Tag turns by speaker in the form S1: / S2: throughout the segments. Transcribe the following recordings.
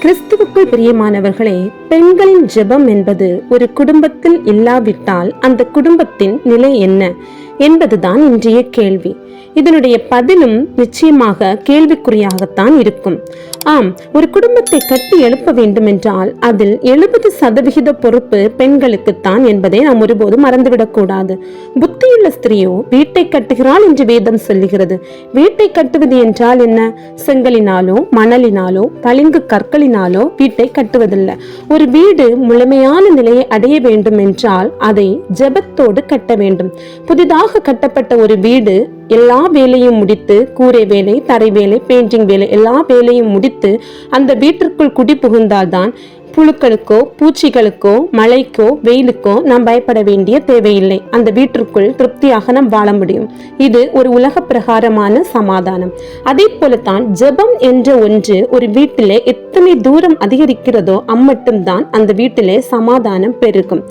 S1: கிறிஸ்துவுக்குள் பிரியமானவர்களே பெண்களின் ஜெபம் என்பது ஒரு குடும்பத்தில் இல்லாவிட்டால் அந்த குடும்பத்தின் நிலை என்ன என்பதுதான் இன்றைய கேள்வி. இதனுடைய பதிலும் நிச்சயமாக கேள்விக்குறியாகத்தான் இருக்கும். ஆம் ஒரு குடும்பத்தை கட்டி எழுப்ப வேண்டும் என்றால் அதில் எழுபது சதவிகித பொறுப்பு பெண்களுக்குத்தான் என்பதை நாம் ஒருபோதும் மறந்துவிடக்கூடாது. புத்தியுள்ள ஸ்திரீயோ வீட்டை கட்டுகிறாள் என்று வேதம் சொல்லுகிறது. வீட்டை கட்டுவது என்றால் என்ன? செங்கலினாலோ மணலினாலோ பளிங்கு கற்களினாலோ வீட்டை கட்டுவதில்லை. ஒரு வீடு முழுமையான நிலையை அடைய வேண்டும் என்றால் அதை ஜெபத்தோடு கட்ட வேண்டும். புதிதாக கட்டப்பட்ட ஒரு வீடு எல்லா வேலையும் முடித்து கூரை வேலை தரை வேலை பெயிண்டிங் வேலை எல்லா வேலையும் முடித்து அந்த வீட்டிற்குள் குடி புகுந்தால்தான் புழுக்களுக்கோ பூச்சிகளுக்கோ மழைக்கோ வெயிலுக்கோ நாம் பயப்பட வேண்டிய தேவையில்லை. அந்த வீட்டிற்குள் திருப்தியாக நாம் வாழ முடியும். இது ஒரு உலக பிரகாரமான சமாதானம். அதே போலத்தான் ஜெபம் என்ற ஒன்று ஒரு வீட்டிலே எத்தனை தூரம் அதிகரிக்கிறதோ அம்மட்டும்தான் அந்த வீட்டிலே சமாதானம் பெருகும்.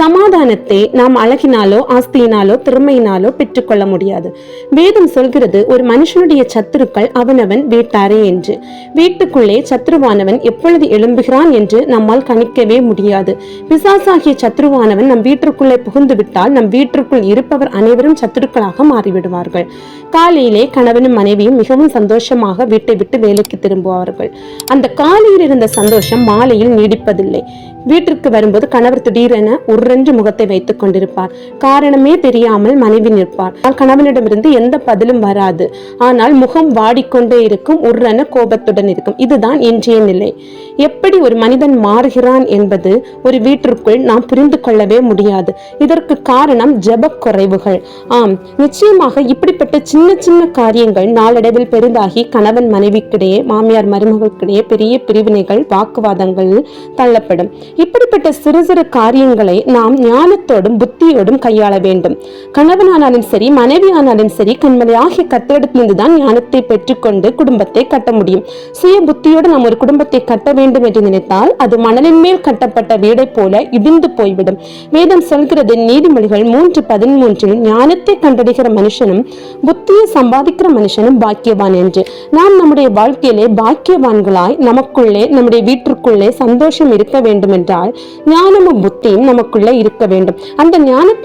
S1: சமாதானத்தை நாம் அழகினாலோ ஆஸ்தியினாலோ திறமையினாலோ பெற்றுக்கொள்ள முடியாது. வேதம் சொல்கிறது ஒரு மனுஷனுடைய சத்துருக்கள் அவனவன் வீட்டாரே என்று. வீட்டுக்குள்ளே சத்ருவானவன் எப்பொழுது எழும்புகிறான் என்று நம்மால் கணிக்கவே முடியாது. பிசாசாகிய சத்ருவானவன் நம் வீட்டிற்குள்ளே புகுந்து விட்டால் நம் வீட்டிற்குள் இருப்பவர் அனைவரும் சத்துருக்களாக மாறிவிடுவார்கள். காலையிலே கணவனும் மனைவியும் மிகவும் சந்தோஷமாக வீட்டை விட்டு வேலைக்கு திரும்புவார்கள். அந்த காலையில் இருந்த சந்தோஷம் மாலையில் நீடிப்பதில்லை. வீட்டிற்கு வரும்போது கணவர் திடீரென உருன்று முகத்தை வைத்துக் கொண்டிருப்பார். காரணமே தெரியாமல் மனைவி நிற்பார். கணவனிடமிருந்து எந்த பதிலும் வராது. ஆனால் முகம் வாடிக்கொண்டே இருக்கும் உருன கோபத்துடன் இருக்கும். இதுதான் இன்றைய நிலை. எப்படி ஒரு மனிதன் மாறுகிறான் என்பது ஒரு வீட்டிற்குள் நாம் புரிந்து கொள்ளவே முடியாது. இதற்கு காரணம் ஜப குறைவுகள். ஆம் நிச்சயமாக இப்படிப்பட்ட சின்ன சின்ன காரியங்கள் நாளடைவில் பெரிதாகி கணவன் மனைவிக்கிடையே மாமியார் மருமகளுக்கிடையே பெரிய பிரிவினைகள் வாக்குவாதங்கள் தள்ளப்படும். இப்படிப்பட்ட சிறு சிறு காரியங்களை நாம் ஞானத்தோடும் புத்தியோடும் கையாள வேண்டும். கணவனானாலும் சரி மனைவியானாலும் சரி கண்மலை ஆகிய கத்திடத்திலிருந்து தான் ஞானத்தை பெற்றுக்கொண்டு குடும்பத்தை கட்ட முடியும். சுய புத்தியோடு நாம் ஒரு குடும்பத்தை கட்ட வேண்டும் என்று நினைத்தால் அது மணலின் மேல் கட்டப்பட்ட வீடை போல இடிந்து போய்விடும். வேதம் சொல்கிறது நீதிமொழிகள் மூன்று பதிமூன்றில் ஞானத்தை கண்டடைகிற மனுஷனும் புத்தியை சம்பாதிக்கிற மனுஷனும் பாக்கியவான் என்று. நாம் நம்முடைய வாழ்க்கையிலே பாக்கியவான்களாய் நமக்குள்ளே நம்முடைய வீட்டிற்குள்ளே சந்தோஷம் இருக்க வேண்டும் என்றால் ஞானமும் புத்தியும் நமக்குள்ளே இருக்க வேண்டும். அந்த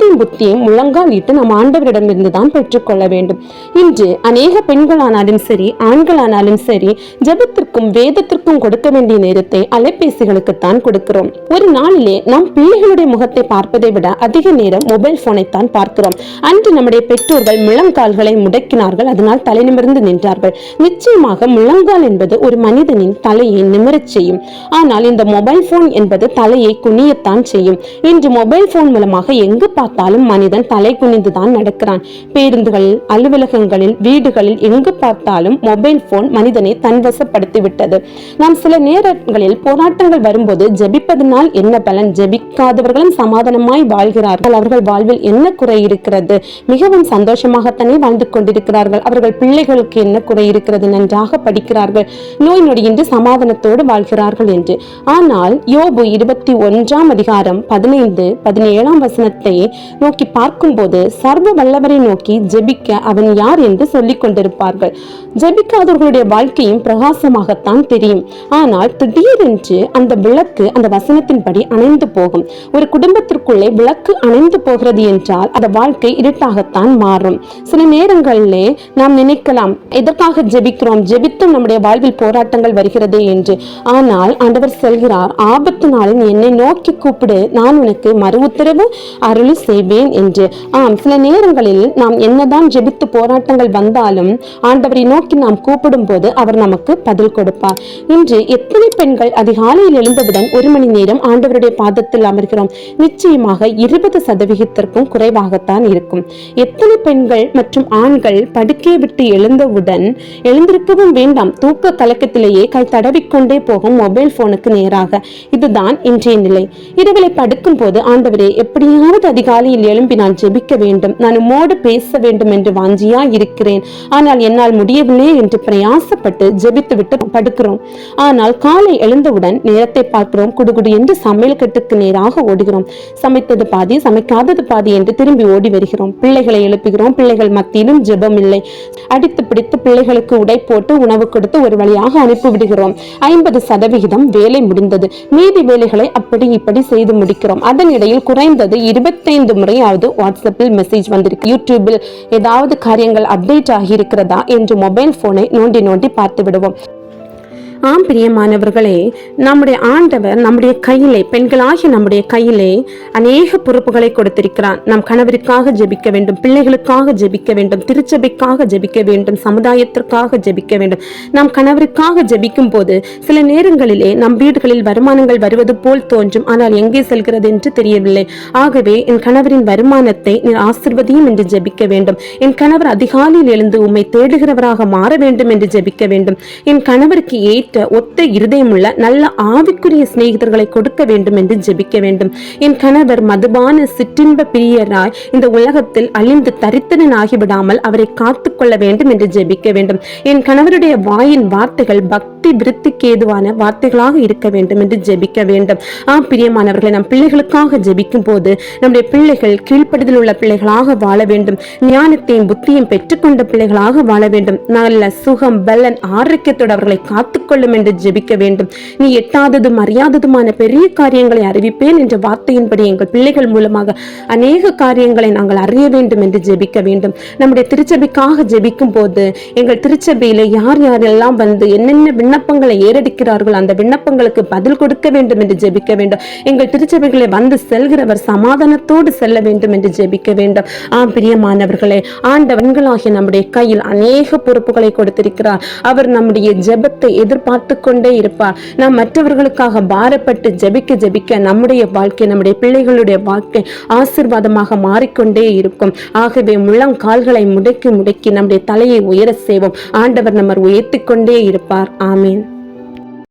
S1: ஞானத்தையும் புத்தியும் முழங்கால் இட்டு நம் ஆண்டவரிடமிருந்து தான் பெற்றுக்கொள்ள வேண்டும். இன்று அநேக பெண்களானாலும் சரி ஆண்களானாலும் சரி ஜபத்திற்கும் வேதத்திற்கும் கொடுக்க வேண்டிய நேரத்தை அலைபேசிகளுக்கு தான் கொடுக்கிறோம். ஒரு நாளிலே நாம் பிள்ளைகளுடைய முகத்தை பார்ப்பதை விட அதிக நேரம் மொபைல் போனை தான் பார்க்கிறோம். அன்று நம்முடைய பெற்றோர்கள் முழங்கால்களை முடக்கினார்கள் அதனால் தலை நிமிர்ந்து நின்றார்கள். நிச்சயமாக முழங்கால் என்பது ஒரு மனிதனின் தலையை நிமிரச் செய்யும். ஆனால் இந்த மொபைல் போன் என்பது தலையை குனியத்தான் செய்யும். இன்று மொபைல் போன் மூலமாக எங்கு பார்க்க பார்த்தாலும் மனிதன் தலை குனிந்துதான் நடக்கிறான். பேருந்துகளில் அலுவலகங்களில் வீடுகளில் எங்கு பார்த்தாலும் மொபைல் போன் மனிதனை தன்வசப்படுத்தி விட்டது நாம் சில நேரங்களில் போராட்டங்கள் வரும்போது ஜெபிப்பதனால் என்ன பலன்? ஜெபிக்காதவர்களும் சமாதானமாய் வாழ்கிறார்கள். அவர்கள் வாழ்வில் என்ன குறை இருக்கிறது? மிகவும் சந்தோஷமாகத்தானே வாழ்ந்து கொண்டிருக்கிறார்கள். அவர்கள் பிள்ளைகளுக்கு என்ன குறை இருக்கிறது? நன்றாக படிக்கிறார்கள். நோய் நொடியின்றி சமாதானத்தோடு வாழ்கிறார்கள் என்று. ஆனால் யோபு இருபத்தி ஒன்றாம் அதிகாரம் பதினைந்து பதினேழாம் வசனத்தை நோக்கி பார்க்கும்போது சர்வ வல்லவரை நோக்கி ஜெபிக்க அவன் யார் என்று சொல்லிக் கொண்டிருப்பார்கள். ஜெபிக்காதவர்களுடைய வாழ்க்கையும் பிரகாசமாகத்தான் தெரியும். ஆனால் திடீரென்று அந்த விளக்கு அந்த வசனத்தின்படி அணைந்து போகும். ஒரு குடும்பத்திற்குள்ளே விளக்கு அணைந்து போகிறது என்றால் அந்த வாழ்க்கை இருட்டாகத்தான் மாறும். சில நேரங்களிலே நாம் நினைக்கலாம் எதற்காக ஜெபிக்கிறோம்? ஜெபித்தும் நம்முடைய வாழ்வில் போராட்டங்கள் வருகிறது என்று. ஆனால் ஆண்டவர் செல்கிறார் ஆபத்து நாளில் என்னை நோக்கி கூப்பிடு. நான் உனக்கு மறு உத்தரவு அருளி செய்வேன் என்று. ஆம் சில நேரங்களில் நாம் என்னதான் ஜெபித்து போராட்டங்கள் வந்தாலும் ஆண்டவரை நோக்கி நாம் கூப்பிடும் போது அவர் நமக்கு பதில் கொடுப்பார். இன்று எத்தனை பெண்கள் அதிகாலையில் எழுந்தவுடன் ஒரு மணி நேரம் ஆண்டவருடைய பாதத்தில் அமர்கிறோம்? நிச்சயமாக இருபது சதவிகிதத்திற்கும் குறைவாகத்தான் இருக்கும். எத்தனை பெண்கள் மற்றும் ஆண்கள் படுக்கையை விட்டு எழுந்தவுடன் எழுந்திருக்கவும் வேண்டாம். தூக்க கலக்கத்திலேயே கை தடவிக்கொண்டே போகும் மொபைல் போனுக்கு நேராக. இதுதான் இன்றைய நிலை. இரவிலை படுக்கும் போது ஆண்டவரே எப்படியாவது அதிகாலை காலையில் எழும்பி நான் ஜெபிக்க வேண்டும். நான் உம்மோடு பேச வேண்டும் என்று வாஞ்சியா இருக்கிறேன். ஆனால் என்னால் முடியவில்லை என்று பிரயாசப்பட்டு ஜெபித்து விட்டு படுக்கிறோம். ஆனால் காலை எழுந்தவுடன் நேரத்தை பார்க்கிறோம். குடுகுடு என்று சமையல் கட்டுக்கு நேராக ஓடுகிறோம். சமைத்தது பாதி சமைக்காதது பாதி என்று திரும்பி ஓடி வருகிறோம். பிள்ளைகளை எழுப்புகிறோம். பிள்ளைகள் மத்தியிலும் ஜெபம் இல்லை. அடித்து பிடித்து பிள்ளைகளுக்கு உடை போட்டு உணவு கொடுத்து ஒரு வழியாக அனுப்பிவிடுகிறோம் ஐம்பது சதவிகிதம் வேலை முடிந்தது. மீதி வேலைகளை அப்படி இப்படி செய்து முடிக்கிறோம். அதன் இடையில் குறைந்தது இருபத்தைந்து முறையாவது வாட்ஸ்அப்பில் மெசேஜ் வந்திருக்கு. யூடியூபில் ஏதாவது காரியங்கள் அப்டேட் ஆகி இருக்கிறதா என்று மொபைல் போனை நோண்டி நோண்டி பார்த்து விடுவோம் ஆம் பிரியமானவர்களே நம்முடைய ஆண்டவர் நம்முடைய கையிலே பெண்களாகிய நம்முடைய கையிலே அநேக பொறுப்புகளை கொடுத்திருக்கிறார். நம் கணவருக்காக ஜெபிக்க வேண்டும் பிள்ளைகளுக்காக ஜெபிக்க வேண்டும் திருச்சபைக்காக ஜெபிக்க வேண்டும் சமுதாயத்திற்காக ஜெபிக்க வேண்டும். நம் கணவருக்காக ஜெபிக்கும் போது சில நேரங்களிலே நம் வீடுகளில் வருமானங்கள் வருவது போல் தோன்றும் ஆனால் எங்கே செல்கிறது என்று தெரியவில்லை. ஆகவே என் கணவரின் வருமானத்தை நீர் ஆசிர்வதியும் என்று ஜெபிக்க வேண்டும். என் கணவர் அதிகாலையில் எழுந்து உம்மை தேடுகிறவராக மாற வேண்டும் என்று ஜெபிக்க வேண்டும். என் கணவருக்கு ஏற்ற ஒத்த இருதயமுள்ள நல்ல ஆவிக்குரிய சிநேகிதர்களை கொடுக்க வேண்டும் என்று ஜெபிக்க வேண்டும். என் கணவர் மதுபான சிற்றின்ப பிரியராய் இந்த உலகத்தில் அழிந்து தரித்திரன் ஆகிவிடாமல் அவரை காத்து கொள்ள வேண்டும் என்று ஜெபிக்க வேண்டும். என் கணவருடைய வாயின் வார்த்தைகள் பக்தி விருத்திக்கு ஏதுவான வார்த்தைகளாக இருக்க வேண்டும் என்று ஜெபிக்க வேண்டும். ஆ பிரியமானவர்களை நம் பிள்ளைகளுக்காக ஜெபிக்கும் போது நம்முடைய பிள்ளைகள் கீழ்ப்படுதல் உள்ள பிள்ளைகளாக வாழ வேண்டும். ஞானத்தையும் புத்தியும் பெற்றுக்கொண்ட பிள்ளைகளாக வாழ வேண்டும். நல்ல சுகம் பலன் ஆரோக்கியத்தோடு அவர்களை காத்துக்கொள்ள காத்துக்கொள்ளும் என்று ஜெபிக்க வேண்டும். நீ எட்டாததும் அறியாததுமான பெரிய காரியங்களை அறிவிப்பேன் என்ற வார்த்தையின்படி எங்கள் பிள்ளைகள் மூலமாக அநேக காரியங்களை நாங்கள் அறிய வேண்டும் என்று ஜெபிக்க வேண்டும். நம்முடைய திருச்சபைக்காக ஜெபிக்கும் போது எங்கள் திருச்சபையில யார் யாரெல்லாம் வந்து என்னென்ன விண்ணப்பங்களை ஏறடிக்கிறார்கள் அந்த விண்ணப்பங்களுக்கு பதில் கொடுக்க வேண்டும் என்று ஜெபிக்க வேண்டும். எங்கள் திருச்சபைகளை வந்து செல்கிறவர் சமாதானத்தோடு செல்ல வேண்டும் என்று ஜெபிக்க வேண்டும். ஆம் பிரியமானவர்களே ஆண்டவன்களாகிய நம்முடைய கையில் அநேக பொறுப்புகளை கொடுத்திருக்கிறார். அவர் நம்முடைய ஜெபத்தை எதிர்பார்த்து பார்த்து கொண்டே இருப்பார். நாம் மற்றவர்களுக்காக பாரப்பட்டு ஜெபிக்க ஜபிக்க நம்முடைய வாழ்க்கை நம்முடைய பிள்ளைகளுடைய வாழ்க்கை ஆசிர்வாதமாக மாறிக்கொண்டே இருக்கும். ஆகவே முழம் கால்களை முடக்கி முடக்கி நம்முடைய தலையை உயர செய்வோம். ஆண்டவர் நம்மர் உயர்த்தி கொண்டே இருப்பார். ஆமீன்.